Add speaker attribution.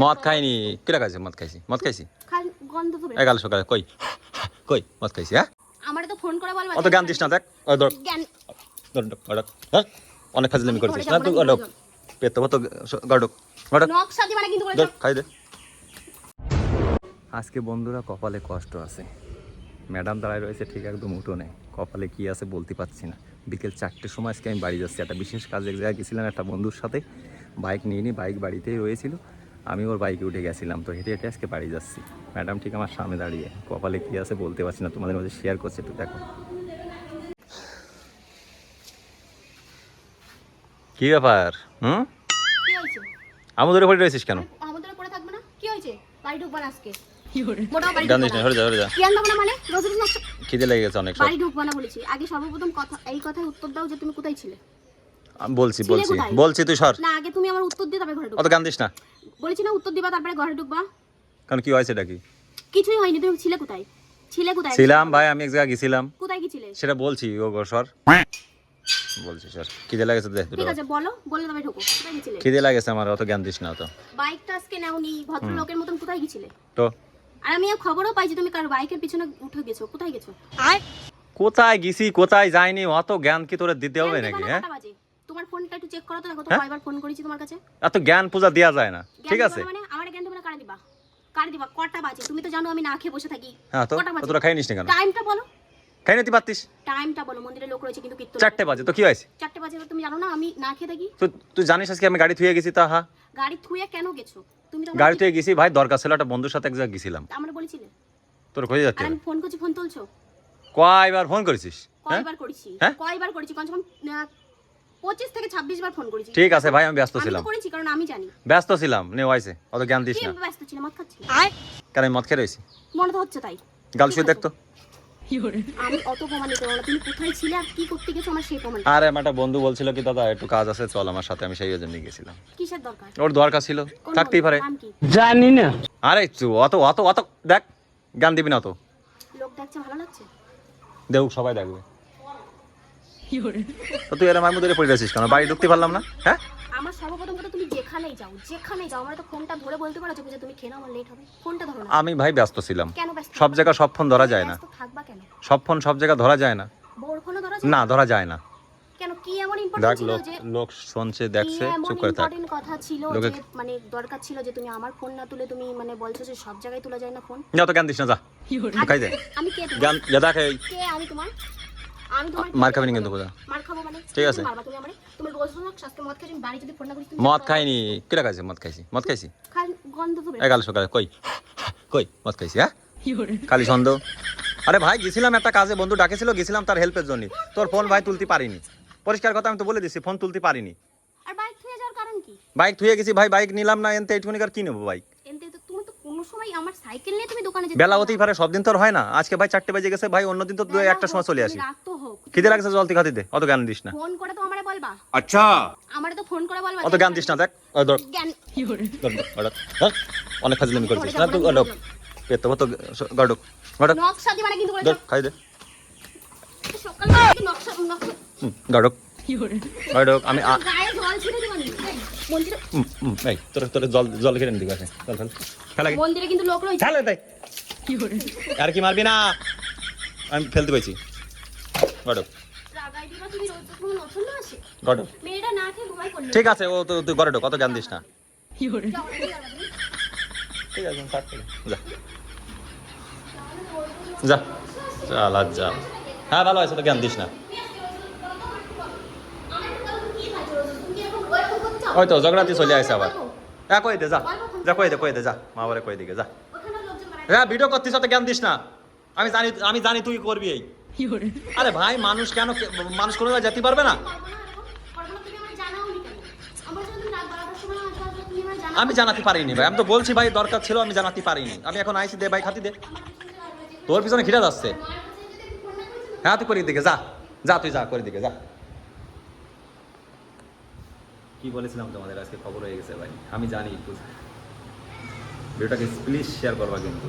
Speaker 1: মদ খাইনি। কিরা খাইছে মদ খাইছি? মদ খাইছি?
Speaker 2: গন্ধ তো
Speaker 1: এগাল সকালে কই? কই? মদ খাইছি হ্যাঁ?
Speaker 2: আমারে তো ফোন করে বলবা
Speaker 1: অত গান দিস না দেখ। ধর। ধর, হ্যাঁ অনেক ফাজলামি করেছিস। না তুই
Speaker 2: না,
Speaker 1: গডক পেট তো গডক গডক
Speaker 2: মানে কিন্তু
Speaker 1: ধর খাই দে। আজকে বন্ধুরা কপালে কষ্ট আছে। ম্যাডাম দাঁড়ায় রয়েছে ঠিক একদম উঠো নেই কপালে কি আছে বলতে পারছি না। বিকেল চারটের সময় আজকে আমি বাড়ি যাচ্ছি। একটা বিশেষ কাজে এক জায়গায় গেছিলাম একটা বন্ধুর সাথে। বাইক নিয়ে নি বাইক বাড়িতেই রয়েছিল। আমি ওর বাইকে উঠে গেছিলাম তো হেঁটে হেঁটে আজকে বাড়ি যাচ্ছি। ম্যাডাম ঠিক আমার সামনে দাঁড়িয়ে কপালে কি আছে বলতে পারছি না তোমাদের মধ্যে শেয়ার করছে একটু দেখো। কি ব্যাপার? হুম?
Speaker 2: কি হয়েছে?
Speaker 1: আমু পড়ে রয়েছিস কেন?
Speaker 2: আমাদের পরে থাকবে না? কি হয়েছে? বাড়ি ঢুকবা না আজকে। মানে?
Speaker 1: খিদে লেগে গেছে অনেক
Speaker 2: বাড়ি ঢুকবা না বলেছি। আগে সর্বপ্রথম কথা এই কথার উত্তর দাও যে তুমি কোথায় ছিলে।
Speaker 1: বলছি বলছি। বলছি তুই সর।
Speaker 2: না আগে তুমি আমার উত্তর দিয়ে তারপরে ঘরে ঢুকবা।
Speaker 1: অত গান দিস না।
Speaker 2: বলেছি না উত্তর দিবা তারপরে ঘরে ঢুকবা।
Speaker 1: কারণ কি হয়েছে এটা কি?
Speaker 2: কিছুই হয়নি তুমি ছিলে কোথায়? ছিলে কোথায়?
Speaker 1: ছিলাম ভাই আমি এক জায়গায় গেছিলাম
Speaker 2: কোথায় গেছিলে
Speaker 1: সেটা বলছি ও গো সর। বলছি স্যার খিদে লাগেছে দেখ
Speaker 2: ঠিক আছে বলো বলে তবে ঢুকো। কোথায় গেছিলে
Speaker 1: খিদে লাগেছে আমার অত জ্ঞান দিস না তো
Speaker 2: বাইকটা আজকে নাওনি ভদ্রলোকের মতন কোথায় গেছিলে
Speaker 1: তো?
Speaker 2: আর আমি খবরও পাই যে তুমি কার বাইকের পিছনে উঠে গেছো কোথায় গেছো?
Speaker 1: কোথায় গেছি কোথায় যাইনি অত জ্ঞান কি তোরা দিতে হবে নাকি হ্যাঁ?
Speaker 2: ফোনটা একটু চেক করো তো দেখো তো
Speaker 1: হ্যাঁ?
Speaker 2: কয়বার ফোন করেছি তোমার কাছে।
Speaker 1: এত জ্ঞান পূজা দেওয়া যায় না ঠিক আছে?
Speaker 2: মানে আমার জ্ঞান দেবে না কারে দিবা? কারে দিবা? কটা বাজে? তুমি তো জানো আমি না খেয়ে বসে থাকি।
Speaker 1: হ্যাঁ তো? তোরা খাই নিস না কেন?
Speaker 2: টাইমটা বলো।
Speaker 1: খাই নিতে পারতিস?
Speaker 2: টাইমটা বলো মন্দিরে লোক রয়েছে কিন্তু কীর্তন
Speaker 1: চারটে বাজে তো কি হয়েছে?
Speaker 2: চারটে বাজে তুমি জানো না আমি না খেয়ে থাকি।
Speaker 1: তো তুই জানিস আজকে আমি গাড়ি থুয়ে গেছি তা হ্যাঁ
Speaker 2: গাড়ি থুয়ে কেন গেছো? তুমি তো
Speaker 1: গাড়ি থুয়ে গেছি ভাই দরকার ছিল একটা বন্ধুর সাথে এক জায়গায় গেছিলাম।
Speaker 2: আমরা বলেছিলে।
Speaker 1: তোর হয়ে যাচ্ছে?
Speaker 2: আমি ফোন করছি ফোন তুলছো?
Speaker 1: কয়বার ফোন করেছিস? হ্যাঁ?
Speaker 2: কয়বার করেছি?
Speaker 1: হ্যাঁ?
Speaker 2: কয়বার করেছি? কমসে কম আহ, পঁচিশ থেকে ছাব্বিশ বার ফোন করেছি।
Speaker 1: ঠিক আছে ভাই আমি ব্যস্ত ছিলাম
Speaker 2: তো করেছি কারণ আমি জানি।
Speaker 1: ব্যস্ত ছিলাম নে হয়েছে অত জ্ঞান দিস না।
Speaker 2: ব্যস্ত ছিল মদ খাচ্ছি
Speaker 1: কেন আমি মদ খেয়ে রয়েছি?
Speaker 2: মনে তো হচ্ছে তাই।
Speaker 1: গাল শুয়ে। দেখতো
Speaker 2: আমি অত প্রমাণ দিতে পারব না। তুমি কোথায় ছিলে আর কি করতে গেছো আমার সেই প্রমাণ
Speaker 1: আরে আমার একটা বন্ধু বলছিল কি দাদা একটু কাজ আছে চল আমার সাথে। আমি সেই জন্য গেছিলাম।
Speaker 2: কিসের দরকার?
Speaker 1: ওর দরকার ছিল। থাকতেই পারে।
Speaker 3: জানি না।
Speaker 1: আরে তুই অত অত অত দেখ জ্ঞান দিবি না তো
Speaker 2: লোক দেখছে ভালো লাগছে?
Speaker 1: দেখ সবাই দেখবে। তো তুই এরম আমি ধরে পড়ে আছিস কেন? বাড়ি ঢুকতে পারলাম না হ্যাঁ?
Speaker 2: আমার সর্বপ্রথম কথা তুমি যেখানেই যাও যেখানেই যাও আমার তো ফোনটা ধরে বলতে পারো যে তুমি খেয়ে নাও আমার লেট হবে। ফোনটা ধরো না।
Speaker 1: আমি ভাই ব্যস্ত ছিলাম।
Speaker 2: কেন ব্যস্ত?
Speaker 1: সব জায়গায় সব ফোন ধরা যায় না।
Speaker 2: থাকবা কেন?
Speaker 1: সব ফোন সব জায়গায় ধরা যায় না।
Speaker 2: ফোনও ধরা যায়
Speaker 1: না ধরা যায় না।
Speaker 2: কেন? কি এমন ইম্পর্টেন্ট ছিল
Speaker 1: লোক
Speaker 2: যে
Speaker 1: লোক শুনছে দেখছে চুপ করে থাক।
Speaker 2: ইম্পর্টেন্ট কথা ছিল যে মানে দরকার ছিল যে তুমি আমার ফোন না তুলে তুমি মানে বলছো যে সব জায়গায় তোলা যায় না ফোন?
Speaker 1: যা তো জ্ঞান দিস না যা। খাই
Speaker 2: আমি কে
Speaker 1: জ্ঞান যা দেখ
Speaker 2: কে আমি তোমার?
Speaker 1: মার কিন্তু বোঝা
Speaker 2: মানে
Speaker 1: ঠিক আছে।
Speaker 2: মদ
Speaker 1: খাইনি। কিরা খাইছি? মদ খাইছি। মদ খাইছি? সকালে। কই? কই? মদ খাইছি হ্যাঁ? কালি সন্দেহ আরে ভাই গেছিলাম একটা কাজে বন্ধু ডাকেছিল গেছিলাম তার হেল্পের জন্য। তোর ফোন ভাই তুলতে পারিনি। পরিষ্কার কথা আমি তো বলে দিছি ফোন তুলতে পারিনি।
Speaker 2: বাইক থুয়ে
Speaker 1: গেছি ভাই বাইক নিলাম না এনতে এইটুকুনি আর কি নেব বাইক
Speaker 2: এনতে তো তুমি তো কোনো সময় আমার সাইকেল নিয়ে তুমি দোকানে যেতে
Speaker 1: বেলা হতেই পারে সব দিন তো হয় না। আজকে ভাই চারটে বাজে গেছে ভাই অন্যদিন তো একটা সময় চলে আসি। খিদে লাগছে জলতি খাতি দে। অত জ্ঞান দিস না।
Speaker 2: ফোন করে তো আমারে বলবা।
Speaker 3: আচ্ছা।
Speaker 2: আমারে তো ফোন করে বলবা
Speaker 1: অত জ্ঞান দিস না দেখ। ধর। হ্যাঁ? অনেক ফাজলামি করেছিস। না তুই গডক। পেট তো গডক। গডক।
Speaker 2: নকশা দি মানে কিন্তু
Speaker 1: ধর খাই দে।
Speaker 2: সকাল থেকে নকশা নকশা
Speaker 1: গডক। গডক আমি আ-
Speaker 2: গায়ে জল ছিটে দিবানি মন্দিরে
Speaker 1: এই তোর তোর জল জল খেলে দিকে আছে চল চল। খেলা
Speaker 2: মন্দিরে কিন্তু লোক রয়েছে।
Speaker 1: খেলে তাই। আর কি মারবি না? আমি ফেলতে পাইছি ঠিক আছে, ও তো তুই গডক কত জ্ঞান দিস না। ঠিক আছে যা। যা। যা। হ্যাঁ ভালো আছে তো জ্ঞান দিস না। ওই তো ঝগড়াতে চলে আসে আবার। হ্যাঁ কই দে, যা। যা, কই দে কই দে, যা। মা বলে কই দিকে, যা। হ্যাঁ ভিডিও করতিস তো জ্ঞান দিস না। আমি জানি আমি জানি তুই করবি এই। আরে ভাই মানুষ কেন মানুষ কোনো যেতে পারবে না। আমি জানাতে পারিনি ভাই আমি তো বলছি ভাই দরকার ছিল আমি জানাতে পারিনি। আমি এখন আইসি দে ভাই খাতি দে। তোর পিছনে ঘিরে যাচ্ছে। হ্যাঁ তুই করি দিকে যা। যা তুই যা করে দিকে যা। কি বলেছিলাম তোমাদের? আজকে খবর হয়ে গেছে ভাই। আমি জানি ভিডিওটাকে প্লিজ শেয়ার করবা কিন্তু।